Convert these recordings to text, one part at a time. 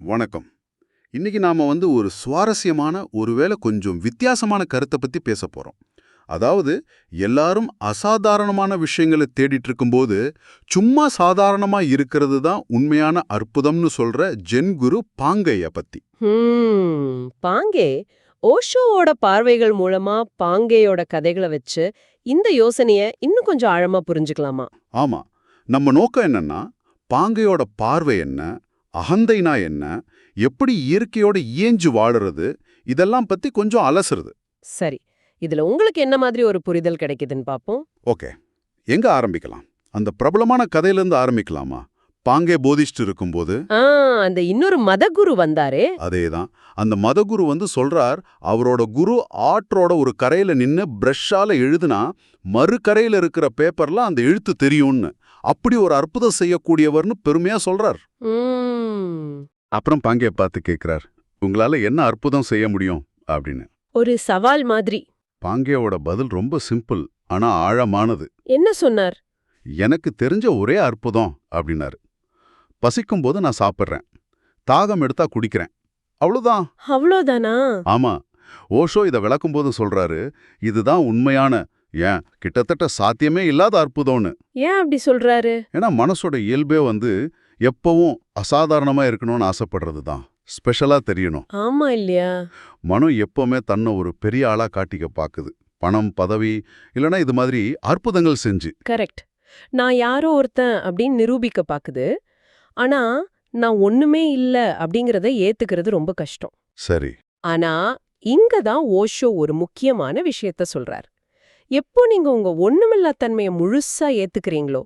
வணக்கம். இன்னைக்கு நாம வந்து ஒரு சுவாரஸ்யமான ஒருவேளை கொஞ்சம் வித்தியாசமான கருத்தை பத்தி பேச போறோம். அதாவது எல்லாரும் அசாதாரணமான விஷயங்களை தேடிட்டு இருக்கும்போது சும்மா சாதாரணமா இருக்கிறது தான் உண்மையான அற்புதம்னு சொல்ற ஜென் குரு பாங்கைய பத்தி. பாங்கே ஓஷோவோட பார்வைகள் மூலமா பாங்கேயோட கதைகளை வச்சு இந்த யோசனைய இன்னும் கொஞ்சம் ஆழமா புரிஞ்சுக்கலாமா? ஆமா. நம்ம நோக்கம் என்னன்னா பாங்கையோட பார்வை என்ன அகந்தைனா என்ன? எப்படி இயற்கையோட இயஞ்சு வாழுறது? இதெல்லாம் பத்தி கொஞ்சம் அலசுறது. சரி இதுல உங்களுக்கு என்ன மாதிரி ஒரு புரிதல் கிடைக்குதுன்னு பாப்போம். ஓகே எங்க ஆரம்பிக்கலாம்? அந்த பிரபலமான கதையிலிருந்து ஆரம்பிக்கலாமா? பாங்கே போதிஷ்டு இருக்கும்போது அந்த இன்னொரு மதகுரு வந்தாரே. அதேதான். அந்த மதகுரு வந்து சொல்றார் அவரோட குரு ஆற்றோட ஒரு கரையில நின்னு பிரஷ்ஷால எழுதுனா மறு கரையில இருக்கிற பேப்பர்ல அந்த எழுத்து தெரியும்னு. அப்படி ஒரு அற்புதம் செய்யக்கூடியவர்னு பெருமையா சொல்றார். அப்புறம் பாங்கே பார்த்து கேக்குறார் உங்களால என்ன அற்புதம் செய்ய முடியும்? அப்படின்னு. ஒரு சவால் மாதிரி. பாங்கேயோட பதில் ரொம்ப சிம்பிள் ஆனா ஆழமானது. என்ன சொன்னார்? எனக்கு தெரிஞ்ச ஒரே அற்புதம் அப்படின்னாரு. பசிக்கும்போது நான் சாப்பிட்றேன். தாகம் எடுத்தா குடிக்கிறேன். அவ்வளவுதான் அவ்வளோதானா? ஆமா. ஓஷோ இதை விளக்கும்போது சொல்றாரு இதுதான் உண்மையான ஏன் கிட்டத்தட்ட சாத்தியமே இல்லாத அற்புதம்னு. ஏன் அப்படி சொல்றாரு? ஏன்னா மனசோட இயல்பே வந்து எப்பவும் அசாதாரணமா இருக்கணும்னு ஆசைப்படுறது தான் ஸ்பெஷலா தெரியணும். ஆமா இல்லையா? மனம் எப்பவுமே தன்னை ஒரு பெரிய ஆளா காட்டிக்க பாக்குது. பணம் பதவி இல்லனா இது மாதிரி அற்புதங்கள் செஞ்சு. கரெக்ட். நான் யாரோ ஒருத்தன் அப்படின்னு நிரூபிக்க பாக்குது. ஆனா நான் ஒண்ணுமே இல்ல அப்படிங்கறத ஏத்துக்கிறது ரொம்ப கஷ்டம். சரி. ஆனா இங்க தான் ஓஷோ ஒரு முக்கியமான விஷயத்த சொல்றார். எப்போ நீங்க உங்க ஒண்ணுமில்லா தன்மையை முழுசா ஏத்துக்கிறீங்களோ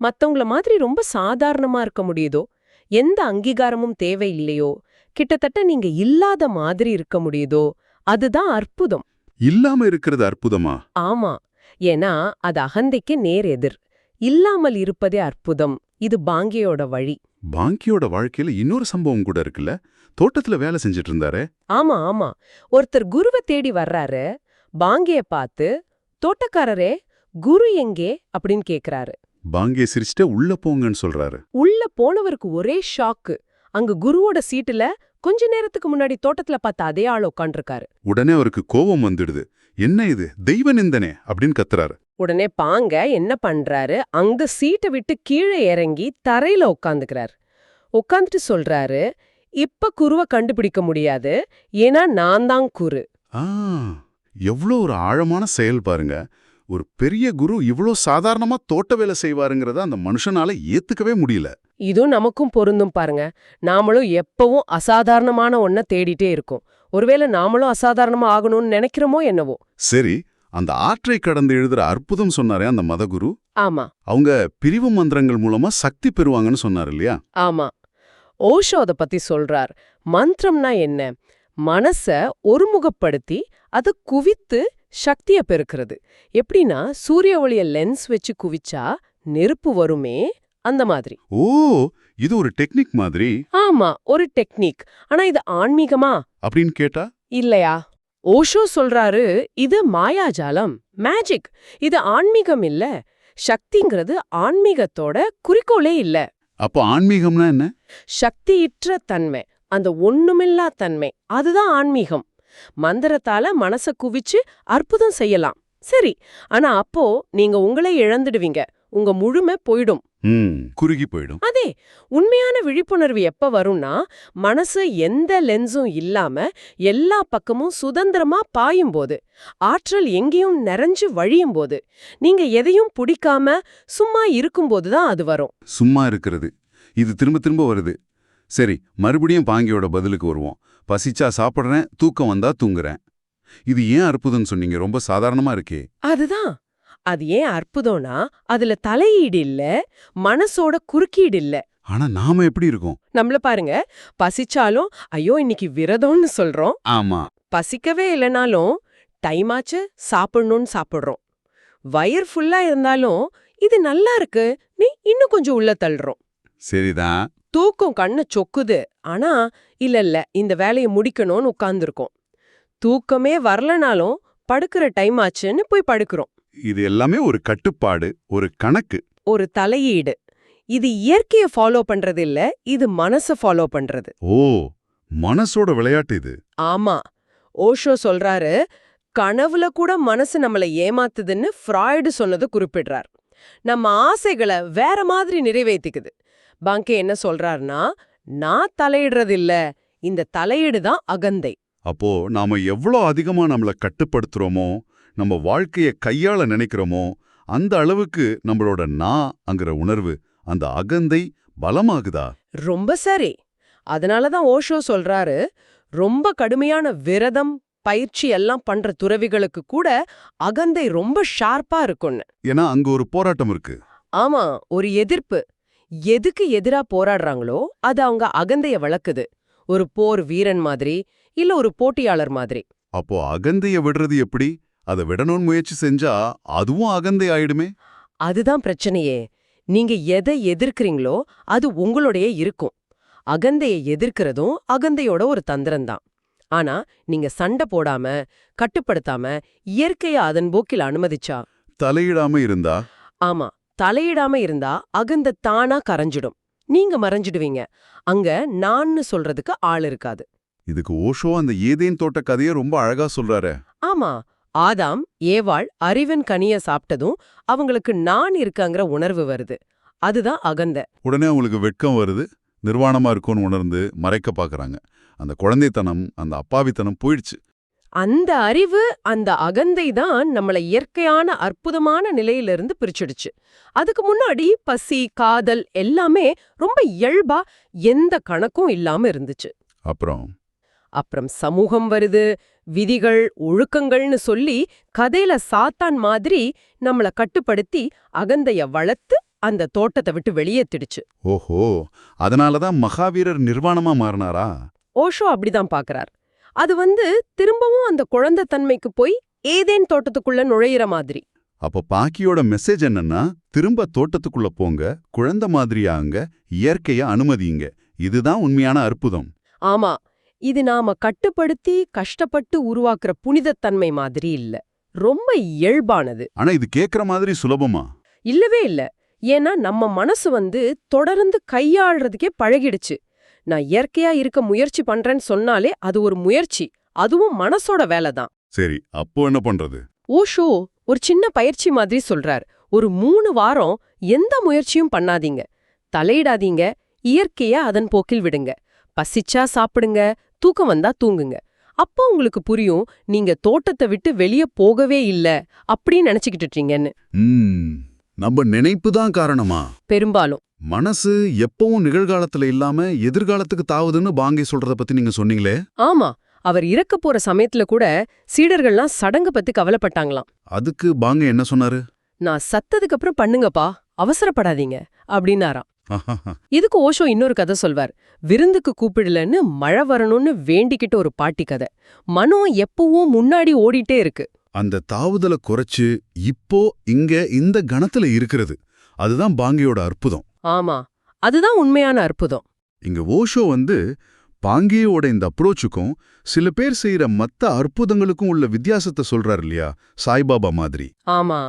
மத்தவங்கள மாதிரி ரொம்ப சாதாரணமா இருக்க முடியுதோ எந்த அங்கீகாரமும் தேவையில்லையோ கிட்டத்தட்ட நீங்க இல்லாத மாதிரி இருக்க முடியுதோ அதுதான் அற்புதம். இல்லாம இருக்கிறது அற்புதமா? ஆமா. ஏன்னா அது அகந்தைக்கு நேர் எதிர். இல்லாமல் இருப்பதே அற்புதம். இது பாங்கியோட வழி. பாங்கியோட வாழ்க்கையில இன்னொரு சம்பவம் கூட இருக்குல்ல? தோட்டத்துல வேலை செஞ்சுட்டு இருந்தாரே ஆமா ஆமா. ஒருத்தர் குருவை தேடி வர்றாரு. பாங்கிய பார்த்து தோட்டக்காரரே குரு எங்கே? அப்படின்னு கேக்குறாரு. பாங்கே சிரிச்சுட்டு உள்ள போங்கன்னு சொல்றாரு. உள்ள போனவருக்கு ஒரே ஷாக்கு. அங்க குருவோட சீட்டுல கொஞ்ச நேரத்துக்கு முன்னாடி தோட்டத்துல பார்த்த அதே ஆள் உட்காண்டிருக்காரு உடனே அவருக்கு கோபம் வந்துடுது. என்ன இது? தெய்வ நிந்தனே? அப்படின்னு கத்துறாரு. உடனே பாங்க என்ன பண்றாரு? அங்க சீட்டை விட்டு கீழே இறங்கி தரையில உட்காந்துக்கிறார் உட்காந்துட்டு சொல்றாரு இப்ப குருவை கண்டுபிடிக்க முடியாது ஏன்னா நான் தான் குரு. ஆ எவ்வளோ ஒரு ஆழமான செயல் பாருங்க. ஒரு பெரிய குரு இவ்ளோ சாதாரணமா தோட்ட வேலை செய்வாருங்கிறத அந்த மனுஷனால ஏத்துக்கவே முடியல. இதுவும் நமக்கும் பொருந்தும் பாருங்க. நாமளும் எப்பவும் அசாதாரணமான ஒன்ன தேடிட்டே இருக்கோம். ஒருவேளை நாமளும் அசாதாரணமா ஆகணும்னு நினைக்கிறோமோ என்னவோ. சரி அந்த ஆற்றை கடந்து எழுதுற அற்புதம் சொன்னாரே அந்த மதகுரு? ஆமா. அவங்க பிரிவு மந்திரங்கள் மூலமா சக்தி பெறுவாங்கன்னு சொன்னார் இல்லையா? ஆமா. ஓஷோ அத பத்தி சொல்றார். மந்திரம்னா என்ன? மனச ஒருமுகப்படுத்தி அதை குவித்து சக்திய பெருக்கிறது. எப்படின்னா சூரிய ஒளிய லென்ஸ் வச்சு குவிச்சா நெருப்பு வருமே அந்த மாதிரி. ஓ இது ஒரு டெக்னிக் மாதிரி. ஆமா ஒரு டெக்னிக் ஆனா இது ஆன்மீகமா? அப்படின்னு கேட்டா? இல்லையா? ஓஷோ சொல்றாரு இது மாயாஜாலம் மேஜிக் இது ஆன்மீகம் இல்ல சக்திங்கிறது ஆன்மீகத்தோட குறிக்கோளே இல்ல. அப்போ ஆன்மீகம்னா என்ன? சக்தியற்ற தன்மை அந்த ஒண்ணுமில்லா தன்மை அதுதான் ஆன்மீகம். மந்திரத்தால மனச குவிச்சு அற்புதம் செய்யலாம். சரி ஆனா அப்போ நீங்க உங்களே இழந்துடுவீங்க உங்க முழுமை போயிடும். குறுகி போயிடும். அதே உண்மையான விழிப்புணர்வு எப்ப வரும்னா மனசு எந்த லென்ஸும் இல்லாம எல்லா பக்கமும் சுதந்திரமா பாயும் போது ஆற்றல் எங்கேயும் நிறைஞ்சு வழியும் போது நீங்க எதையும் பிடிக்காம சும்மா இருக்கும்போது தான் அது வரும். சும்மா இருக்கிறது. இது திரும்ப திரும்ப வருது. சரி மறுபடியும் பாங்கியோட பதிலுக்கு வருவோம். பசிச்சா சாப்பிடுறேன் தூக்கம் வந்தா தூங்குறேன். இது ஏன் அற்புதம்னு சொன்னீங்க? ரொம்ப சாதாரணமா இருக்கே. அதுதான். அது ஏன் அற்புதம்னா அதுல தலையீடு இல்ல மனசோட குறுக்கீடு இல்ல. ஆனா நாம எப்படி இருக்கோம்? நம்மள பாருங்க பசிச்சாலும் ஐயோ இன்னைக்கு விரதம்னு சொல்றோம். ஆமா. பசிக்கவே இல்லைனாலும் டைம் ஆச்சு சாப்பிடணும்னு சாப்பிடுறோம். வயிறு ஃபுல்லா இருந்தாலும் இது நல்லா இருக்கு நீ இன்னும் கொஞ்சம் உள்ள தள்ளுறோம். சரிதான். தூக்கம் கண்ணை சொக்குது. ஆனா இல்ல இல்ல இந்த வேலையை முடிக்கணும்னு உட்கார்ந்துருக்கோம். தூக்கமே வரலனாலும் படுக்கிற டைம் ஆச்சுன்னு போய் படுக்கிறோம். இது எல்லாமே ஒரு கட்டுப்பாடு ஒரு கணக்கு. ஒரு தலையீடு. இது இயற்கைய ஃபாலோ பண்றது இல்ல இது மனச ஃபாலோ பண்றது. ஓ மனசோட விளையாட்டு இது. ஆமா. ஓஷோ சொல்றாரு கனவுல கூட மனசு நம்மள ஏமாத்துதுன்னு ஃப்ராய்டு சொன்னது குறிப்பிடுறார். நம்ம ஆசைகளை வேற மாதிரி நிறைவேத்திக்குது. பாங்கே என்ன சொல்றாருன்னா நான் தலையிடுறது இல்ல இந்த தலையீடு தான் அகந்தை. அப்போ நாம எவ்வளோ அதிகமா நம்மள கட்டுப்படுத்துறோமோ நம்ம வாழ்க்கைய கையாள நினைக்கிறோமோ அந்த அளவுக்கு நம்மளோட நான் அங்கிற உணர்வு அந்த அகந்தை பலமாகுதா? ரொம்ப சரி. அதனால தான் ஓஷோ சொல்றாரு ரொம்ப கடுமையான விரதம் பயிற்சி எல்லாம் பண்ற துறவிகளுக்கு கூட அகந்தை ரொம்ப ஷார்ப்பா இருக்கும்னு. ஏன்னா அங்க ஒரு போராட்டம் இருக்கு. ஆமா ஒரு எதிர்ப்பு. எதுக்கு எதிரா போராடுறாங்களோ அது அவங்க அகந்தைய வளர்க்குது ஒரு போர் வீரன் மாதிரி இல்ல ஒரு போட்டியாளர் மாதிரி. அப்போ அகந்தைய விடுறது எப்படி? அதை விடணும்னு முயற்சி செஞ்சா அதுவும் அகந்தை ஆயிடுமே. அதுதான் பிரச்சனையே. நீங்க எதை எதிர்க்கிறீங்களோ அது உங்களுடைய இருக்கும். அகந்தைய எதிர்க்கிறதும் அகந்தையோட ஒரு தந்திரம்தான். ஆனா நீங்க சண்டை போடாம கட்டுப்படுத்தாம இயற்கைய அதன் போக்கில் அனுமதிச்சா? தலையிடாம இருந்தா? ஆமா தலையிடாம இருந்தா அகந்த தானா கரைஞ்சிடும். நீங்க மறைஞ்சிடுவீங்க. அங்க நான்னு சொல்றதுக்கு ஆள் இருக்காது. இதுக்கு ஓஷோ அந்த ஏதேன் தோட்ட கதையை ரொம்ப அழகா சொல்றாரு. ஆமா ஆதாம் ஏவாள் அறிவன் கனிய சாப்பிட்டதும் அவங்களுக்கு நான் இருக்காங்கிற உணர்வு வருது. அதுதான் அகந்த. உடனே அவங்களுக்கு வெட்கம் வருது நிர்வாணமா இருக்கும்னு உணர்ந்து மறைக்க பாக்குறாங்க அந்த குழந்தைத்தனம் அந்த அப்பாவித்தனம் போயிடுச்சு. அந்த அறிவு அந்த அகந்தை தான் நம்மள இயற்கையான அற்புதமான நிலையிலிருந்து பிரிச்சிடுச்சு. அதுக்கு முன்னாடி பசி காதல் எல்லாமே ரொம்ப இயல்பா எந்த கணக்கும் இல்லாம இருந்துச்சு. அப்புறம்? அப்புறம் சமூகம் வருது விதிகள் ஒழுக்கங்கள்னு சொல்லி கதையில சாத்தான் மாதிரி நம்மள கட்டுப்படுத்தி அகந்தைய வளர்த்து அந்த தோட்டத்தை விட்டு வெளியேத்திடுச்சு. ஓஹோ அதனாலதான் மகாவீரர் நிர்வாணமா மாறினாரா? ஓஷோ அப்படிதான் பாக்குறார். அது வந்து திரும்பவும் அந்த குழந்தை தன்மைக்கு போய் ஏதேன் தோட்டத்துக்குள்ள நுழையிற மாதிரி. அப்ப பாக்கியோட மெசேஜ் என்னன்னா திரும்ப தோட்டத்துக்குள்ள போங்க குழந்தை மாதிரியாங்க இயற்கைய அனுமதியுங்க இதுதான் உண்மையான அற்புதம். ஆமா இது நாம கட்டுப்படுத்தி கஷ்டப்பட்டு உருவாக்குற புனிதத்தன்மை மாதிரி இல்ல. ரொம்ப இயல்பானது. ஆனா இது கேக்குற மாதிரி சுலபமா? இல்லவே இல்ல. ஏன்னா நம்ம மனசு வந்து தொடர்ந்து கையாள்றதுக்கே பழகிடுச்சு. நான் இயற்கையா இருக்க முயற்சி பண்றேன்னு சொன்னாலே அது ஒரு முயற்சி. அதுவும் மனசோட வேலை தான். சரி அப்போ என்ன பண்றது? ஓஷோ ஒரு சின்ன பயிற்சி மாதிரி சொல்றார். ஒரு மூணு வாரம் எந்த முயற்சியும் பண்ணாதீங்க. தலையிடாதீங்க. இயற்கைய அதன் போக்கில் விடுங்க. பசிச்சா சாப்பிடுங்க. தூக்கம் வந்தா தூங்குங்க. அப்போ உங்களுக்கு புரியும் நீங்க தோட்டத்தை விட்டு வெளிய போகவே இல்ல அப்படின்னு நினைச்சுக்கிட்டு நம்ம நினைப்பு தான் காரணமா? பெரும்பாலும். மனசு எப்பவும் நிகழ்காலத்துல இல்லாம எதிர்காலத்துக்கு தாவுதுன்னு பாங்கி சொல்றத பத்தி நீங்க சொன்னீங்களே? ஆமா அவர் இறக்க போற சமயத்துல கூட சீடர்கள்லாம் சடங்கு பத்தி கவலைப்பட்டாங்களாம். அதுக்கு பாங்க என்ன சொன்னாரு? நான் சத்ததுக்கு அப்புறம் பண்ணுங்கப்பா அவசரப்படாதீங்க அப்படின்னாராம். இதுக்கு ஓஷோ இன்னொரு கதை சொல்வார். விருந்துக்கு கூப்பிடலன்னு மழை வரணும்னு வேண்டிக்கிட்ட ஒரு பாட்டி கதை. மனம் எப்பவும் முன்னாடி ஓடிட்டே இருக்கு. அந்த தாவுதலை குறைச்சு இப்போ இங்க இந்த கணத்துல இருக்கிறது. அதுதான் பாங்கியோட அற்புதம். ஆமா அதுதான் உண்மையான அற்புதம். இங்க ஓஷோ வந்து பாங்கியோட இந்த அப்ரோச்சுக்கும் சில பேர் செய்யற மத்த அற்புதங்களுக்கும் உள்ள வித்தியாசத்தை சொல்றாரு இல்லையா? சாய்பாபா மாதிரி. ஆமா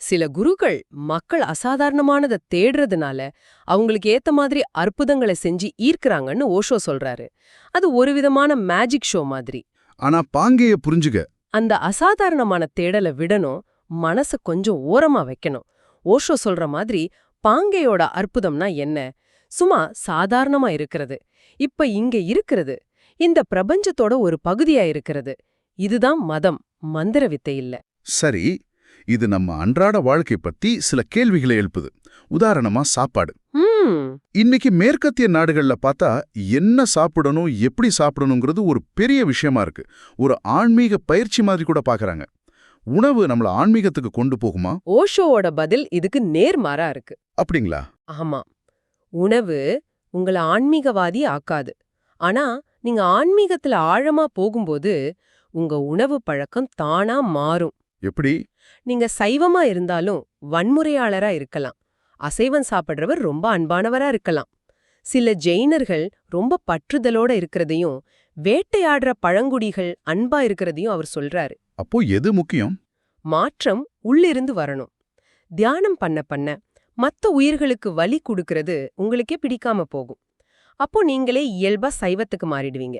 சில குருக்கள் மக்கள் அசாதாரணமானதை தேடுறதுனால அவங்களுக்கு ஏத்த மாதிரி அற்புதங்களை செஞ்சு ஈர்க்கறாங்கன்னு ஓஷோ சொல்றாரு. அது ஒரு விதமான மேஜிக் ஷோ மாதிரி. ஆனா பாங்கேய புரிஞ்சுக அந்த அசாதாரணமான தேடலை விடணும் மனச கொஞ்சம் ஓரமா வைக்கணும். ஓஷோ சொல்ற மாதிரி பாங்கையோட அற்புதம்னா என்ன? சும்மா சாதாரணமா இருக்கிறது. இப்ப இங்க இருக்கிறது. இந்த பிரபஞ்சத்தோட ஒரு பகுதியா இருக்கிறது. இதுதான் மதம் மந்திர வித்தை இல்ல. சரி இது நம்ம அன்றாட வாழ்க்கை பத்தி சில கேள்விகளை எழுப்புது. உதாரணமா சாப்பாடு. இன்னைக்கு மேற்கத்திய நாடுகள்ல பார்த்தா என்ன சாப்பிடணும் எப்படி சாப்பிடணுங்கிறது ஒரு பெரிய விஷயமா இருக்கு. ஒரு ஆன்மீக பயிற்சி மாதிரி கூட பார்க்கறாங்க உணவு நம்மள ஆன்மீகத்துக்கு கொண்டு போகுமா? ஓஷோவோட பதில் இதுக்கு நேர்மாறா இருக்கு. அப்படிங்களா? ஆமா. உணவு உங்கள ஆன்மீகவாதி ஆக்காது. ஆனா நீங்க ஆன்மீகத்துல ஆழமா போகும்போது உங்க உணவு பழக்கம் தானா மாறும். எப்படி? நீங்க சைவமா இருந்தாலும் வன்முறையாளரா இருக்கலாம். அசைவம் சாப்பிடுறவர் ரொம்ப அன்பானவரா இருக்கலாம். சில ஜெயினர்கள் ரொம்ப பற்றுதலோட இருக்கிறதையும் வேட்டையாடுற பழங்குடிகள் அன்பா இருக்கிறதையும் அவர் சொல்றாரு. அப்போ எது முக்கியம்? மாற்றம் உள்ளிருந்து வரணும். தியானம் பண்ண பண்ண மத்த உயிர்களுக்கு வலி கொடுக்கறது உங்களுக்கே பிடிக்காம போகும். அப்போ நீங்களே இயல்பா சைவத்துக்கு மாறிடுவீங்க.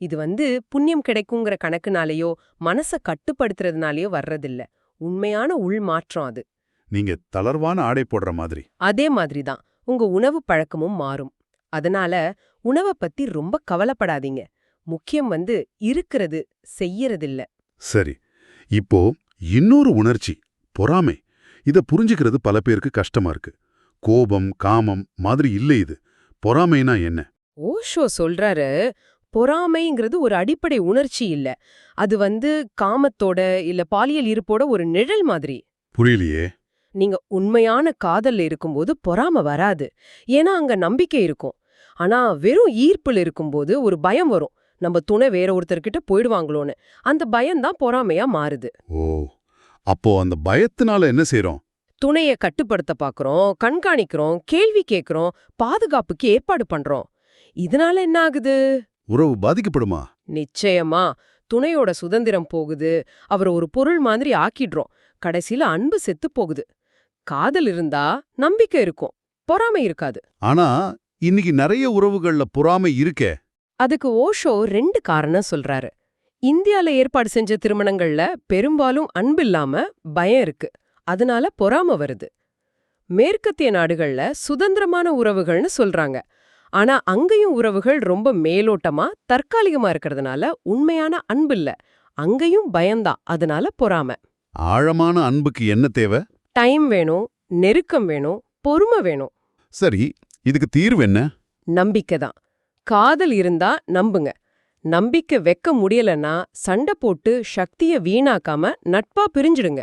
இது வந்து புண்ணியம் கிடைக்குங்கிற கணக்குனாலேயோ மனச கட்டுப்படுத்துறதுனாலயோ வர்றதில்ல. உண்மையான உள் மாற்றம் அது. நீங்க தளர்வான ஆடை போடுற மாதிரி. அதே மாதிரி தான். உங்க உணவு பழக்கமும் மாறும். அதனால உணவை பத்தி ரொம்ப கவலைப்படாதீங்க. முக்கியம் வந்து இருக்கிறது செய்யறதில்ல. சரி. இப்போ இன்னொரு உணர்ச்சி பொறாமை. இத புரிஞ்சுக்கிறது பல பேருக்கு கஷ்டமா இருக்கு. கோபம் காமம் மாதிரி இல்ல இது. பொறாமைனா என்ன? ஓஷோ சொல்றாரு பொறாமைங்கிறது ஒரு அடிப்படை உணர்ச்சி இல்ல. அது வந்து காமத்தோட இல்ல பாலியல் இருப்போட ஒரு நிழல் மாதிரி. புரியலையே. நீங்க உண்மையான காதல்ல இருக்கும்போது பொறாம வராது. ஏன்னா அங்க நம்பிக்கை இருக்கும். ஆனா வெறும் ஈர்ப்புல இருக்கும்போது ஒரு பயம் வரும். நம்ம துணை வேற ஒருத்தர்கிட்ட போயிடுவாங்களோன்னு. அந்த பயம்தான் பொறாமையா மாறுது. ஓ. அப்போ அந்த பயத்தினால என்ன செய்றோம்? துணைய கட்டுப்படுத்த பாக்குறோம் கண்காணிக்கிறோம் கேள்வி கேக்குறோம் பாதுகாப்புக்கு ஏற்பாடு பண்றோம். இதனால என்ன ஆகுது? உறவு பாதிக்கப்படுமா? நிச்சயமா. துணையோட சுதந்திரம் போகுது. அவரை ஒரு பொருள் மாதிரி ஆக்கிடுறோம். கடைசியில அன்பு செத்து போகுது. காதல் இருந்தா நம்பிக்கை இருக்கும். பொறாமை இருக்காது. ஆனா இன்னைக்கு நிறைய உறவுகள்ல பொறாமை இருக்கே. அதுக்கு ஓஷோ ரெண்டு காரணம் சொல்றாரு. இந்தியால ஏற்பாடு செஞ்ச திருமணங்கள்ல பெரும்பாலும் அன்பில்லாம பயம் இருக்கு. அதனால பொறாம வருது. மேற்கத்திய நாடுகள்ல சுதந்திரமான உறவுகள்னு சொல்றாங்க. ஆனா அங்கேயும் உறவுகள் ரொம்ப மேலோட்டமா தற்காலிகமா இருக்கிறதுனால உண்மையான அன்பு இல்ல. அங்கேயும் பயம்தான் அதனால பொறாம. ஆழமான அன்புக்கு என்ன தேவை? டைம் வேணும் நெருக்கம் வேணும் பொறுமை வேணும். சரி இதுக்கு தீர்வு என்ன? நம்பிக்கை தான். காதல் இருந்தா நம்புங்க. நம்பிக்கை வைக்க முடியலன்னா சண்டை போட்டு சக்திய வீணாக்காம நட்பா பிரிஞ்சிடுங்க.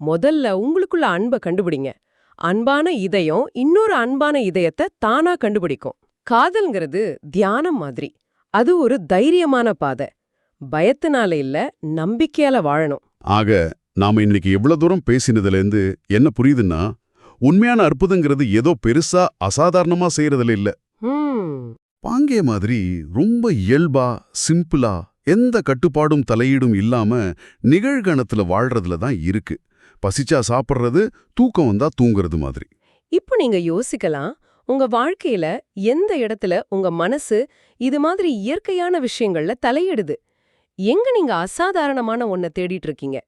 முதல்ல உங்களுக்குள்ள அன்பை கண்டுபிடிங்க. அன்பான இதயம் இன்னொரு அன்பான இதயத்தை தானா கண்டுபிடிக்கும். காதல்ங்கிறது தியானம் மாதிரி. அது ஒரு தைரியமான பாதை. பயத்தினால இல்ல நம்பிக்கையால வாழணும். ஆக நாம இன்னைக்கு எவ்வளவு தூரம் பேசினதுல இருந்து என்ன புரியுதுன்னா உண்மையான அற்புதங்கிறது ஏதோ பெருசா அசாதாரணமா செய்யறதுல இல்ல. பாங்கே மாதிரி ரொம்ப இயல்பா சிம்பிளா எந்த கட்டுப்பாடும் தலையீடும் இல்லாம நிகழ்கணத்துல வாழ்றதுல தான் இருக்கு. பசிச்சா சாப்பிடுறது தூக்கம் வந்தா தூங்குறது மாதிரி. இப்போ நீங்க யோசிக்கலாம் உங்க வாழ்க்கையில எந்த இடத்துல உங்க மனசு இது மாதிரி இயற்கையான விஷயங்கள்ல தலையிடுது? எங்க நீங்க அசாதாரணமான ஒன்ன தேடிட்டு இருக்கீங்க?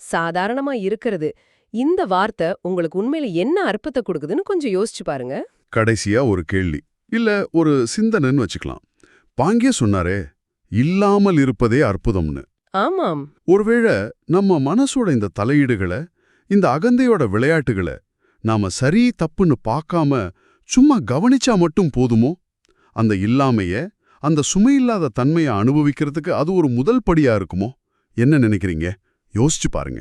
சாதாரணமா இருக்கிறது இந்த வார்த்தை உங்களுக்கு உண்மையில என்ன அர்த்தத்தை கொடுக்குதுன்னு கொஞ்சம் யோசிச்சு பாருங்க. கடைசியா ஒரு கேள்வி இல்ல ஒரு சிந்தனைன்னு வச்சுக்கலாம். பாங்கே சொன்னாரே இல்லாமல் இருப்பதே அற்புதம்னு. ஆமாம். ஒருவேளை நம்ம மனசோட இந்த தலையீடுகளை இந்த அகந்தையோட விளையாட்டுகளை நாம சரி தப்புன்னு பார்க்காம சும்மா கவனிச்சா மட்டும் போதுமோ? அந்த இல்லாமைய அந்த சுமையில்லாத தன்மையை அனுபவிக்கிறதுக்கு அது ஒரு முதல் படியா இருக்குமோ? என்ன நினைக்கிறீங்க? யோசிச்சு பாருங்க.